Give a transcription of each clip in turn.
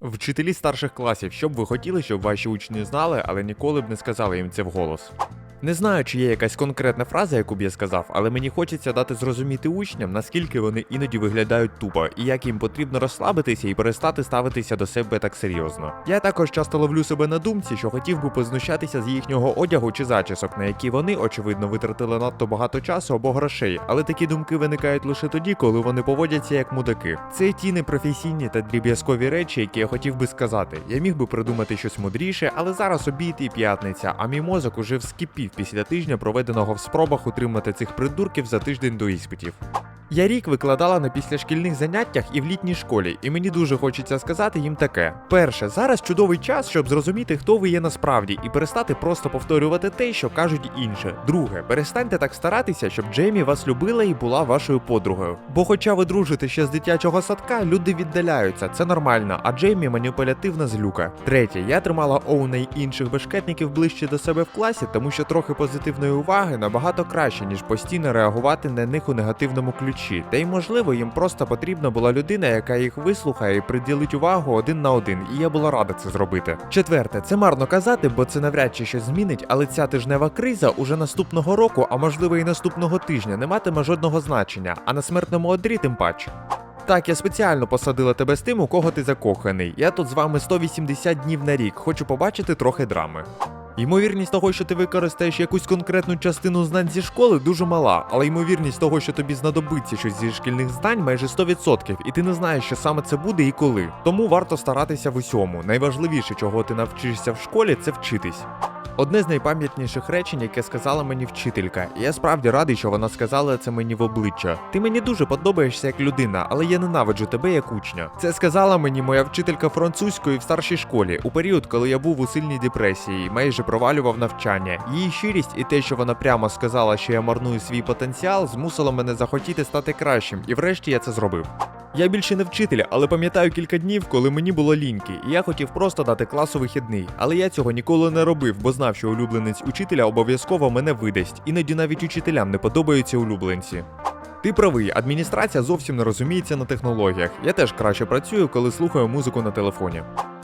Вчителі старших класів, що б ви хотіли, щоб ваші учні знали, але ніколи б не сказали їм це вголос. Не знаю, чи є якась конкретна фраза, яку б я сказав, але мені хочеться дати зрозуміти учням, наскільки вони іноді виглядають тупо, і як їм потрібно розслабитися і перестати ставитися до себе так серйозно. Я також часто ловлю себе на думці, що хотів би познущатися з їхнього одягу чи зачісок, на які вони, очевидно, витратили надто багато часу або грошей, але такі думки виникають лише тоді, коли вони поводяться як мудаки. Це ті непрофесійні та дріб'язкові речі, які я хотів би сказати. Я міг би придумати щось мудріше, але зараз обід і п'ятниця, а мій мозок уже вскипів після тижня, проведеного в спробах утримати цих придурків за тиждень до іспитів. Я рік викладала на післяшкільних заняттях і в літній школі, і мені дуже хочеться сказати їм таке: перше, зараз чудовий час, щоб зрозуміти, хто ви є насправді, і перестати просто повторювати те, що кажуть інше. Друге, перестаньте так старатися, щоб Джеймі вас любила і була вашою подругою. Бо, хоча ви дружите ще з дитячого садка, люди віддаляються, це нормально, а Джеймі маніпулятивна злюка. Третє, я тримала Оуна й інших бешкетників ближче до себе в класі, тому що трохи позитивної уваги набагато краще, ніж постійно реагувати на них у негативному ключі. Та й можливо їм просто потрібна була людина, яка їх вислухає і приділить увагу один на один, і я була рада це зробити. Четверте, це марно казати, бо це навряд чи щось змінить, але ця тижнева криза уже наступного року, а можливо і наступного тижня, не матиме жодного значення, а на смертному одрі тим паче. Так, я спеціально посадила тебе з тим, у кого ти закоханий. Я тут з вами 180 днів на рік, хочу побачити трохи драми. Ймовірність того, що ти використаєш якусь конкретну частину знань зі школи, дуже мала, але ймовірність того, що тобі знадобиться щось зі шкільних знань, майже 100%, і ти не знаєш, що саме це буде і коли. Тому варто старатися в усьому. Найважливіше, чого ти навчишся в школі, це вчитись. Одне з найпам'ятніших речень, яке сказала мені вчителька, я справді радий, що вона сказала це мені в обличчя. Ти мені дуже подобаєшся як людина, але я ненавиджу тебе як учня. Це сказала мені моя вчителька французької в старшій школі у період, коли я був у сильній депресії, майже провалював навчання. Її щирість і те, що вона прямо сказала, що я марную свій потенціал, змусило мене захотіти стати кращим, і врешті я це зробив. Я більше не вчитель, але пам'ятаю кілька днів, коли мені було ліньки, і я хотів просто дати класу вихідний. Але я цього ніколи не робив, бо знав, що улюбленець учителя обов'язково мене видасть. Іноді навіть учителям не подобаються улюбленці. Ти правий, адміністрація зовсім не розуміється на технологіях. Я теж краще працюю, коли слухаю музику на телефоні.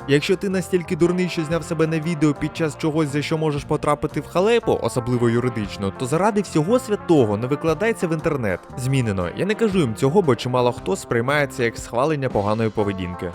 Якщо ти настільки дурний, що зняв себе на відео під час чогось, за що можеш потрапити в халепу, особливо юридично, то заради всього святого не викладайся в інтернет. Змінено. Я не кажу їм цього, бо чимало хто сприймається як схвалення поганої поведінки.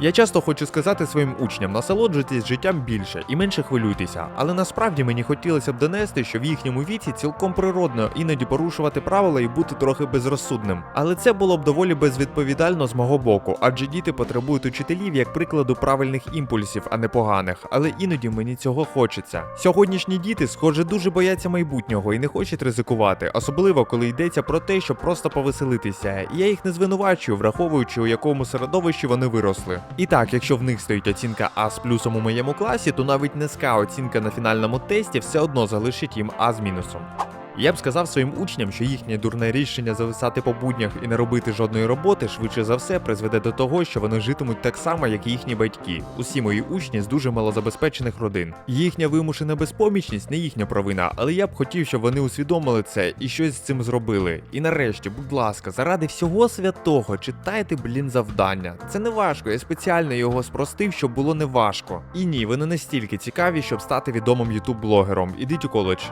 Я часто хочу сказати своїм учням, насолоджуйтесь життям більше і менше хвилюйтеся, але насправді мені хотілося б донести, що в їхньому віці цілком природно іноді порушувати правила і бути трохи безрозсудним. Але це було б доволі безвідповідально з мого боку, адже діти потребують учителів як прикладу правильних імпульсів, а не поганих. Але іноді мені цього хочеться. Сьогоднішні діти, схоже, дуже бояться майбутнього і не хочуть ризикувати, особливо коли йдеться про те, щоб просто повеселитися. І я їх не звинувачую, враховуючи у якому середовищі вони виросли. І так, якщо в них стоїть оцінка А з плюсом у моєму класі, то навіть низька оцінка на фінальному тесті все одно залишить їм А з мінусом. Я б сказав своїм учням, що їхнє дурне рішення зависати по буднях і не робити жодної роботи швидше за все призведе до того, що вони житимуть так само, як і їхні батьки. Усі мої учні з дуже малозабезпечених родин. Їхня вимушена безпомічність не їхня провина, але я б хотів, щоб вони усвідомили це і щось з цим зробили. І нарешті, будь ласка, заради всього святого, читайте, блін, завдання. Це не важко, я спеціально його спростив, щоб було не важко. І ні, ви не настільки цікаві, щоб стати відомим ютуб-блогером. Ідіть у коледж.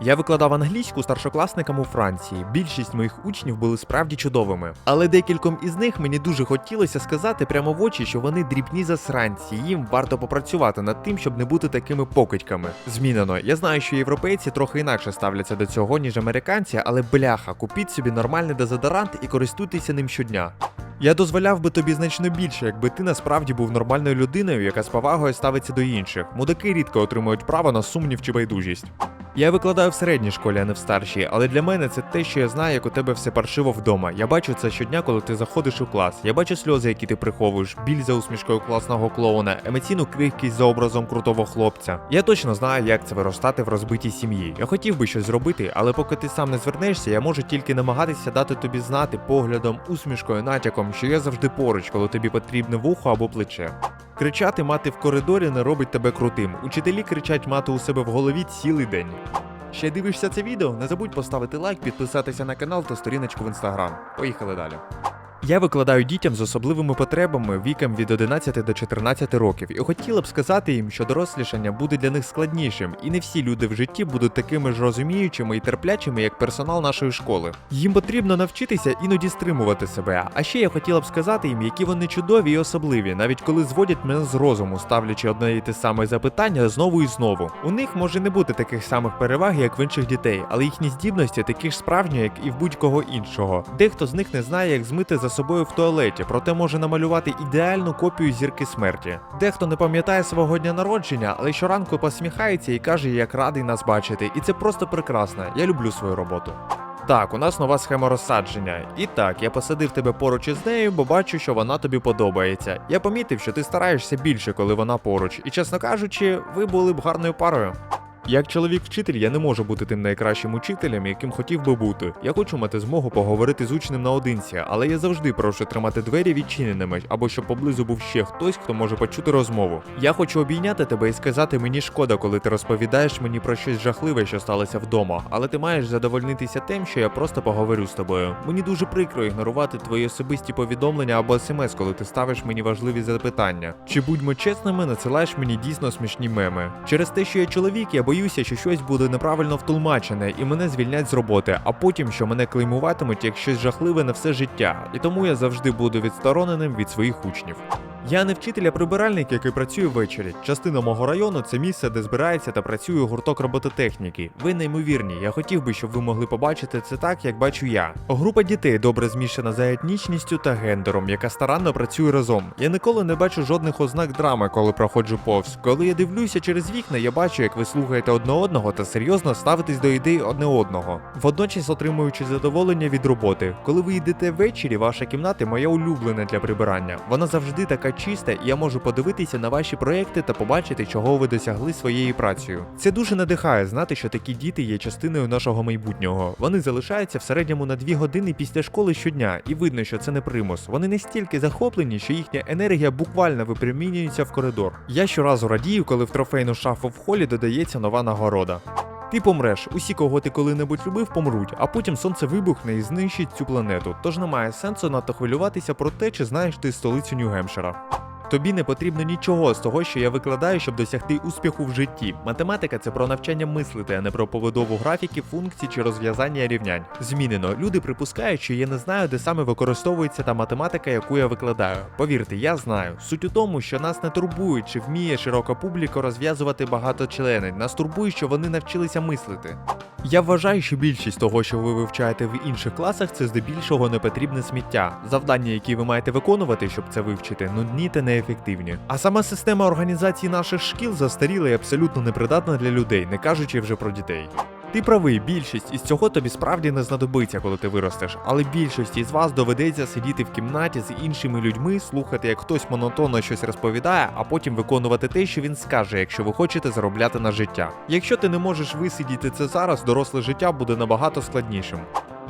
Я викладав англійську старшокласникам у Франції. Більшість моїх учнів були справді чудовими. Але декільком із них мені дуже хотілося сказати прямо в очі, що вони дрібні засранці. Їм варто попрацювати над тим, щоб не бути такими покидьками. Змінено. Я знаю, що європейці трохи інакше ставляться до цього, ніж американці, але бляха, купіть собі нормальний дезодорант і користуйтеся ним щодня. Я дозволяв би тобі значно більше, якби ти насправді був нормальною людиною, яка з повагою ставиться до інших. Мудаки рідко отримують право на сумнів чи байдужість. Я викладаю в середній школі, а не в старшій, але для мене це те, що я знаю, як у тебе все паршиво вдома. Я бачу це щодня, коли ти заходиш у клас. Я бачу сльози, які ти приховуєш, біль за усмішкою класного клоуна, емоційну крихкість за образом крутого хлопця. Я точно знаю, як це виростати в розбитій сім'ї. Я хотів би щось зробити, але поки ти сам не звернешся, я можу тільки намагатися дати тобі знати поглядом, усмішкою, натяком, що я завжди поруч, коли тобі потрібне вухо або плече. Кричати мати в коридорі не робить тебе крутим. Учителі кричать мати у себе в голові цілий день. Ще дивишся це відео? Не забудь поставити лайк, підписатися на канал та сторіночку в інстаграм. Поїхали далі. Я викладаю дітям з особливими потребами віком від 11 до 14 років, і хотіла б сказати їм, що дорослішання буде для них складнішим, і не всі люди в житті будуть такими ж розуміючими і терплячими, як персонал нашої школи. Їм потрібно навчитися іноді стримувати себе. А ще я хотіла б сказати їм, які вони чудові і особливі, навіть коли зводять мене з розуму, ставлячи одне і те саме запитання знову і знову. У них може не бути таких самих переваг, як в інших дітей, але їхні здібності такі ж справжні, як і в будь-кого іншого. Дехто з них не знає, як змити за собою в туалеті, проте може намалювати ідеальну копію зірки смерті. Дехто не пам'ятає свого дня народження, але щоранку посміхається і каже, як радий нас бачити. І це просто прекрасно. Я люблю свою роботу. Так, у нас нова схема розсадження. І так, я посадив тебе поруч із нею, бо бачу, що вона тобі подобається. Я помітив, що ти стараєшся більше, коли вона поруч, і чесно кажучи, ви були б гарною парою. Як чоловік-вчитель, я не можу бути тим найкращим учителем, яким хотів би бути. Я хочу мати змогу поговорити з учнем наодинці, але я завжди прошу тримати двері відчиненими, або щоб поблизу був ще хтось, хто може почути розмову. Я хочу обійняти тебе і сказати мені шкода, коли ти розповідаєш мені про щось жахливе, що сталося вдома, але ти маєш задовольнитися тим, що я просто поговорю з тобою. Мені дуже прикро ігнорувати твої особисті повідомлення або смс, коли ти ставиш мені важливі запитання. Чи будьмо чесними, надсилаєш мені дійсно смішні меми. Через те, що я чоловік, я боюся, що щось буде неправильно втулмачене, і мене звільнять з роботи, а потім, що мене клеймуватимуть як щось жахливе на все життя. І тому я завжди буду відстороненим від своїх учнів. Я не вчитель, а прибиральник, який працює ввечері. Частина мого району це місце, де збирається та працює гурток робототехніки. Ви неймовірні. Я хотів би, щоб ви могли побачити це так, як бачу я. Група дітей добре змішана за етнічністю та гендером, яка старанно працює разом. Я ніколи не бачу жодних ознак драми, коли проходжу повз. Коли я дивлюся через вікна, я бачу, як ви слухаєте одне одного та серйозно ставитесь до ідей одне одного, водночас отримуючи задоволення від роботи. Коли ви йдете ввечері, ваша кімната моя улюблена для прибирання. Вона завжди така чиста, і я можу подивитися на ваші проекти та побачити, чого ви досягли своєю працею. Це дуже надихає знати, що такі діти є частиною нашого майбутнього. Вони залишаються в середньому на 2 години після школи щодня, і видно, що це не примус. Вони настільки захоплені, що їхня енергія буквально випромінюється в коридор. Я щоразу радію, коли в трофейну шафу в холі додається нова нагорода. Ти помреш, усі, кого ти коли-небудь любив, помруть, а потім сонце вибухне і знищить цю планету. Тож немає сенсу надто хвилюватися про те, чи знаєш ти столицю Нью-Гемпшира. Тобі не потрібно нічого з того, що я викладаю, щоб досягти успіху в житті. Математика це про навчання мислити, а не про побудову графіків, функцій чи розв'язання рівнянь. Змінено. Люди припускають, що я не знаю, де саме використовується та математика, яку я викладаю. Повірте, я знаю. Суть у тому, що нас не турбує, чи вміє широка публіка розв'язувати багато членів. Нас турбує, що вони навчилися мислити. Я вважаю, що більшість того, що ви вивчаєте в інших класах, це здебільшого непотрібне сміття. Завдання, які ви маєте виконувати, щоб це вивчити, нудні та неефективні. А сама система організації наших шкіл застаріла і абсолютно непридатна для людей, не кажучи вже про дітей. Ти правий, більшість із цього тобі справді не знадобиться, коли ти виростеш, але більшості з вас доведеться сидіти в кімнаті з іншими людьми, слухати, як хтось монотонно щось розповідає, а потім виконувати те, що він скаже, якщо ви хочете заробляти на життя. Якщо ти не можеш висидіти це зараз, доросле життя буде набагато складнішим.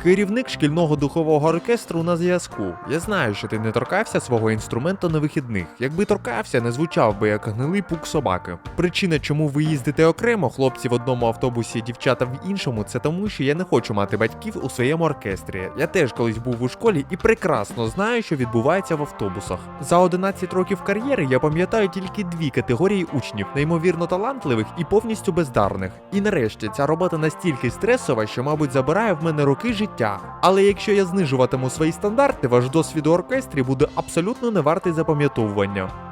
Керівник шкільного духового оркестру на зв'язку. Я знаю, що ти не торкався свого інструменту на вихідних. Якби торкався, не звучав би як гнилий пук собаки. Причина, чому ви їздите окремо, хлопці в одному автобусі, дівчата в іншому, це тому, що я не хочу мати батьків у своєму оркестрі. Я теж колись був у школі і прекрасно знаю, що відбувається в автобусах. За 11 років кар'єри я пам'ятаю тільки дві категорії учнів: неймовірно талантливих і повністю бездарних. І нарешті ця робота настільки стресова, що, мабуть, забирає в мене роки життя. Але якщо я знижуватиму свої стандарти, ваш досвід у оркестрі буде абсолютно не вартий запам'ятовування.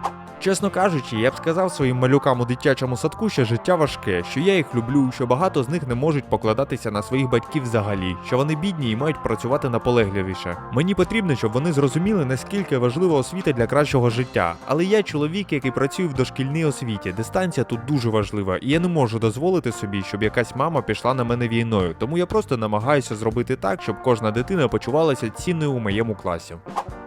Чесно кажучи, я б сказав своїм малюкам у дитячому садку, що життя важке, що я їх люблю, що багато з них не можуть покладатися на своїх батьків взагалі, що вони бідні і мають працювати наполегливіше. Мені потрібно, щоб вони зрозуміли, наскільки важлива освіта для кращого життя. Але я чоловік, який працює в дошкільній освіті. Дистанція тут дуже важлива, і я не можу дозволити собі, щоб якась мама пішла на мене війною. Тому я просто намагаюся зробити так, щоб кожна дитина почувалася цінною у моєму класі.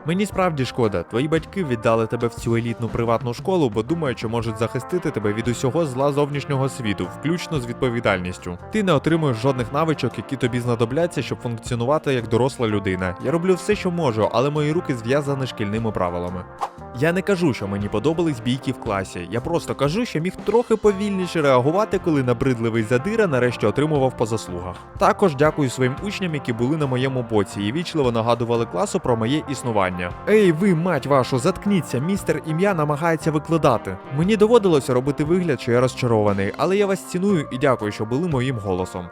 Мені справді шкода, твої батьки віддали тебе в цю елітну приватну школу, бо думають, що можуть захистити тебе від усього зла зовнішнього світу, включно з відповідальністю. Ти не отримуєш жодних навичок, які тобі знадобляться, щоб функціонувати як доросла людина. Я роблю все, що можу, але мої руки зв'язані шкільними правилами. Я не кажу, що мені подобались бійки в класі. Я просто кажу, що міг трохи повільніше реагувати, коли набридливий задира нарешті отримував по заслугах. Також дякую своїм учням, які були на моєму боці і вічливо нагадували класу про моє існування. Ей, ви, мать вашу, заткніться, містер ім'я намагається викладати. Мені доводилося робити вигляд, що я розчарований, але я вас ціную і дякую, що були моїм голосом.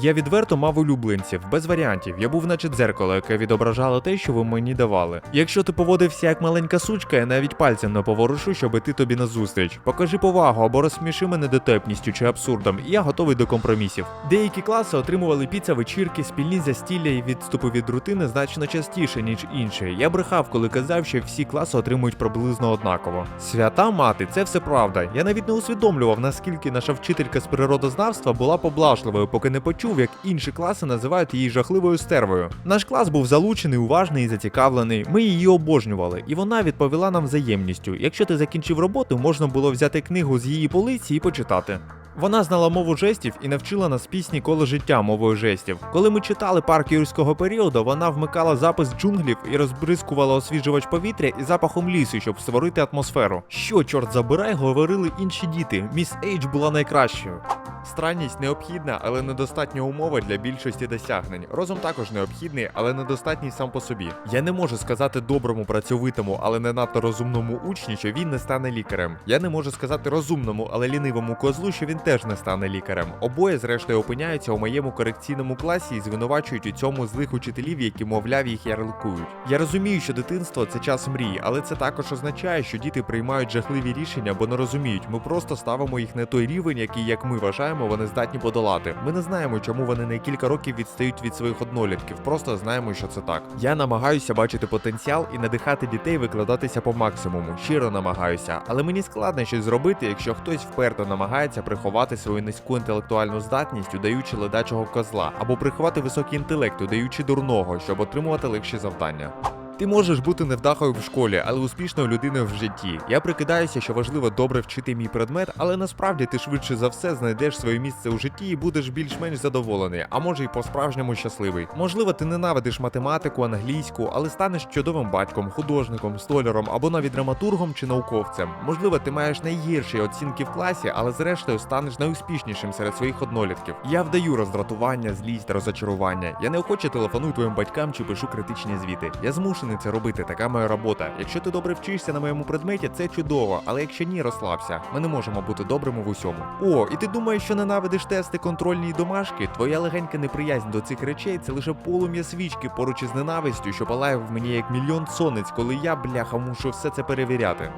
Я відверто мав улюбленців, без варіантів. Я був наче дзеркало, яке відображало те, що ви мені давали. Якщо ти поводився як маленька сучка, я навіть пальцем не поворушу, щоб іти тобі назустріч. Покажи повагу або розсміши мене дотепністю чи абсурдом, і я готовий до компромісів. Деякі класи отримували піца вечірки, спільні застілля і відступи від рутини значно частіше, ніж інші. Я брехав, коли казав, що всі класи отримують приблизно однаково. Свята мати, це все правда. Я навіть не усвідомлював, наскільки наша вчителька з природознавства була поблажливою, поки не почув, як інші класи називають її жахливою стервою. Наш клас був залучений, уважний і зацікавлений. Ми її обожнювали, і вона відповіла нам взаємністю. Якщо ти закінчив роботу, можна було взяти книгу з її полиці і почитати. Вона знала мову жестів і навчила нас пісні коло життя мовою жестів. Коли ми читали парк юрського періоду, вона вмикала запис джунглів і розбризкувала освіжувач повітря і запахом лісу, щоб створити атмосферу. Що, чорт забирай, говорили інші діти. Міс Ейдж була найкращою. Странність необхідна, але недостатня умова для більшості досягнень. Розум також необхідний, але недостатній сам по собі. Я не можу сказати доброму, працьовитому, але не надто розумному учню, що він не стане лікарем. Я не можу сказати розумному, але лінивому козлу, що він теж не стане лікарем. Обоє, зрештою, опиняються у моєму корекційному класі і звинувачують у цьому злих учителів, які, мовляв, їх ярликують. Я розумію, що дитинство це час мрій, але це також означає, що діти приймають жахливі рішення, бо не розуміють. Ми просто ставимо їх на той рівень, який, як ми вважаємо, вони здатні подолати. Ми не знаємо, чому вони на кілька років відстають від своїх однолітків. Просто знаємо, що це так. Я намагаюся бачити потенціал і надихати дітей викладатися по максимуму. Щиро намагаюся, але мені складно щось зробити, якщо хтось вперто намагається приховати свою низьку інтелектуальну здатність, удаючи ледачого козла, або приховати високий інтелект, удаючи дурного, щоб отримувати легші завдання. Ти можеш бути невдахою в школі, але успішною людиною в житті. Я прикидаюся, що важливо добре вчити мій предмет, але насправді ти швидше за все знайдеш своє місце у житті і будеш більш-менш задоволений, а може й по-справжньому щасливий. Можливо, ти ненавидиш математику, англійську, але станеш чудовим батьком, художником, столяром або навіть драматургом чи науковцем. Можливо, ти маєш найгірші оцінки в класі, але зрештою станеш найуспішнішим серед своїх однолітків. Я вдаю роздратування, злість, розочарування. Я неохоче телефоную твоїм батькам чи пишу критичні звіти. Я змушений це робити, така моя робота. Якщо ти добре вчишся на моєму предметі, це чудово, але якщо ні, розслабся. Ми не можемо бути добрими в усьому. О, і ти думаєш, що ненавидиш тести контрольні й домашки? Твоя легенька неприязнь до цих речей це лише полум'я свічки поруч із ненавистю, що палає в мені як мільйон сонець, коли я, бляха, мушу все це перевіряти.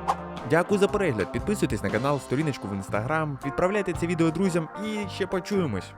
Дякую за перегляд. Підписуйтесь на канал, сторіночку в інстаграм, відправляйте це відео друзям і ще почуємось.